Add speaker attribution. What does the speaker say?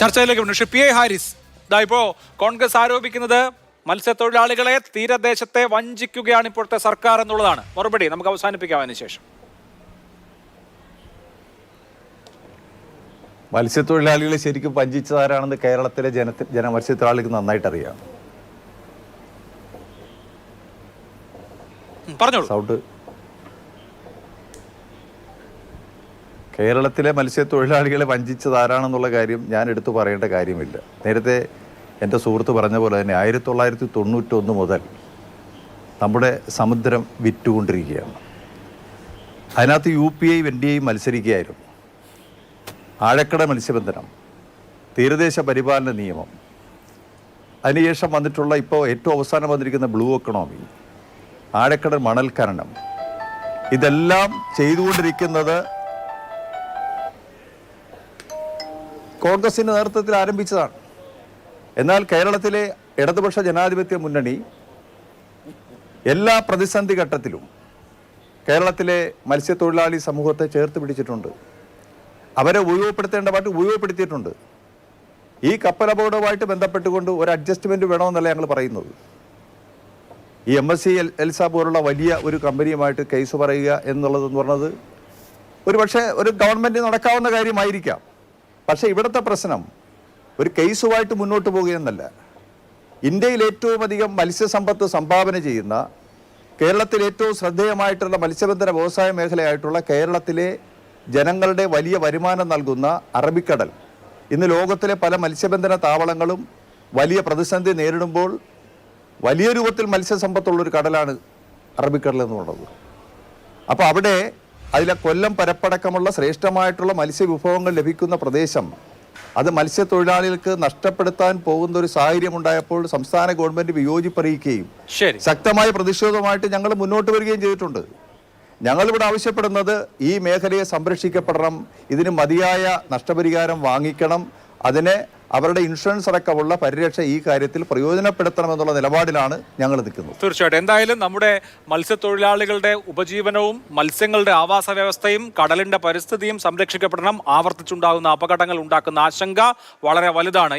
Speaker 1: ചർച്ചയിലേക്ക് വന്നു. ഷിപ്പി ഐ ഹാരിസ് ഇതാ ഇപ്പോ കോൺഗ്രസ് ആരോപിക്കുന്നത് മത്സ്യത്തൊഴിലാളികളെ തീരദേശത്തെ വഞ്ചിക്കുകയാണ് ഇപ്പോഴത്തെ സർക്കാർ എന്നുള്ളതാണ്. മറുപടി നമുക്ക് അവസാനിപ്പിക്കാം അതിനുശേഷം
Speaker 2: മത്സ്യത്തൊഴിലാളികളെ ശരിക്കും വഞ്ചിച്ചതാരാണെന്ന് കേരളത്തിലെ ജനത്തിൽ ജന മത്സ്യത്തൊഴിലാളികൾക്ക് നന്നായിട്ട് അറിയാം
Speaker 1: പറഞ്ഞോളൂ.
Speaker 2: സൗണ്ട് കേരളത്തിലെ മത്സ്യത്തൊഴിലാളികളെ വഞ്ചിച്ചതാരാണെന്നുള്ള കാര്യം ഞാൻ എടുത്തു പറയേണ്ട കാര്യമില്ല. നേരത്തെ എന്റെ സുഹൃത്ത് പറഞ്ഞ പോലെ തന്നെ ആയിരത്തി തൊള്ളായിരത്തി തൊണ്ണൂറ്റൊന്ന് മുതൽ നമ്മുടെ സമുദ്രം വിറ്റുകൊണ്ടിരിക്കുകയാണ്. അതിനകത്ത് U P I N D I മത്സരിക്കുകയായിരുന്നു. ആഴക്കട മത്സ്യബന്ധനം തീരദേശ പരിപാലന നിയമം അതിനുശേഷം വന്നിട്ടുള്ള ഇപ്പോൾ ഏറ്റവും അവസാനം വന്നിരിക്കുന്ന ബ്ലൂ എക്കണോമി ആഴക്കടൽ മണൽക്കരണം ഇതെല്ലാം ചെയ്തുകൊണ്ടിരിക്കുന്നത് കോൺഗ്രസിന്റെ നേതൃത്വത്തിൽ ആരംഭിച്ചതാണ്. എന്നാൽ കേരളത്തിലെ ഇടതുപക്ഷ ജനാധിപത്യ മുന്നണി എല്ലാ പ്രതിസന്ധി ഘട്ടത്തിലും കേരളത്തിലെ മത്സ്യത്തൊഴിലാളി സമൂഹത്തെ ചേർത്ത് പിടിച്ചിട്ടുണ്ട്. അവരെ ഉപയോഗപ്പെടുത്തേണ്ട പാട്ട് ഉപയോഗപ്പെടുത്തിയിട്ടുണ്ട്. ഈ കപ്പൽ അപകടവുമായിട്ട് ബന്ധപ്പെട്ടുകൊണ്ട് ഒരു അഡ്ജസ്റ്റ്മെന്റ് വേണമെന്നല്ല ഞങ്ങൾ പറയുന്നത്. ഈ M S C L Elsa പോലുള്ള വലിയ ഒരു കമ്പനിയുമായിട്ട് കേസ് പറയുക എന്നുള്ളതെന്ന് പറഞ്ഞത് ഒരു പക്ഷേ ഒരു ഗവൺമെന്റ് നടക്കാവുന്ന കാര്യമായിരിക്കാം. പക്ഷേ ഇവിടുത്തെ പ്രശ്നം ഒരു കേസുമായിട്ട് മുന്നോട്ട് പോകുകയെന്നല്ല. ഇന്ത്യയിൽ ഏറ്റവും അധികം മത്സ്യസമ്പത്ത് സംഭാവന ചെയ്യുന്ന കേരളത്തിൽ ഏറ്റവും ശ്രദ്ധേയമായിട്ടുള്ള മത്സ്യബന്ധന വ്യവസായ മേഖലയായിട്ടുള്ള കേരളത്തിലെ ജനങ്ങളുടെ വലിയ വരുമാനം നൽകുന്ന അറബിക്കടൽ. ഇന്ന് ലോകത്തിലെ പല മത്സ്യബന്ധന താവളങ്ങളും വലിയ പ്രതിസന്ധി നേരിടുമ്പോൾ വലിയ രൂപത്തിൽ മത്സ്യസമ്പത്തുള്ളൊരു കടലാണ് അറബിക്കടൽ എന്ന് എന്നുള്ളത്. അപ്പോൾ അവിടെ അതിലെ കൊല്ലം പരപ്പടക്കമുള്ള ശ്രേഷ്ഠമായിട്ടുള്ള മത്സ്യവിഭവങ്ങൾ ലഭിക്കുന്ന പ്രദേശം അത് മത്സ്യത്തൊഴിലാളികൾക്ക് നഷ്ടപ്പെടുത്താൻ പോകുന്ന ഒരു സാഹചര്യം ഉണ്ടായപ്പോൾ സംസ്ഥാന ഗവൺമെന്റ് വിയോജിപ്പറിയിക്കുകയും
Speaker 1: ശരി.
Speaker 2: ശക്തമായ പ്രതിഷേധവുമായിട്ട് ഞങ്ങൾ മുന്നോട്ട് വരികയും ചെയ്തിട്ടുണ്ട്. ഞങ്ങളിവിടെ ആവശ്യപ്പെടുന്നത് ഈ മേഖലയെ സംരക്ഷിക്കപ്പെടണം ഇതിന് മതിയായ നഷ്ടപരിഹാരം വാങ്ങിക്കണം അതിനെ അവരുടെ ഇൻഷുറൻസ് അടക്കമുള്ള പരിരക്ഷ ഈ കാര്യത്തിൽ പ്രയോജനപ്പെടുത്തണമെന്നുള്ള നിലപാടിലാണ് ഞങ്ങൾ നിൽക്കുന്നത്.
Speaker 1: തീർച്ചയായിട്ടും. എന്തായാലും നമ്മുടെ മത്സ്യത്തൊഴിലാളികളുടെ ഉപജീവനവും മത്സ്യങ്ങളുടെ ആവാസ വ്യവസ്ഥയും കടലിന്റെ പരിസ്ഥിതിയും സംരക്ഷിക്കപ്പെടണം. ആവർത്തിച്ചുണ്ടാകുന്ന അപകടങ്ങൾ ഉണ്ടാക്കുന്ന ആശങ്ക വളരെ വലുതാണ്.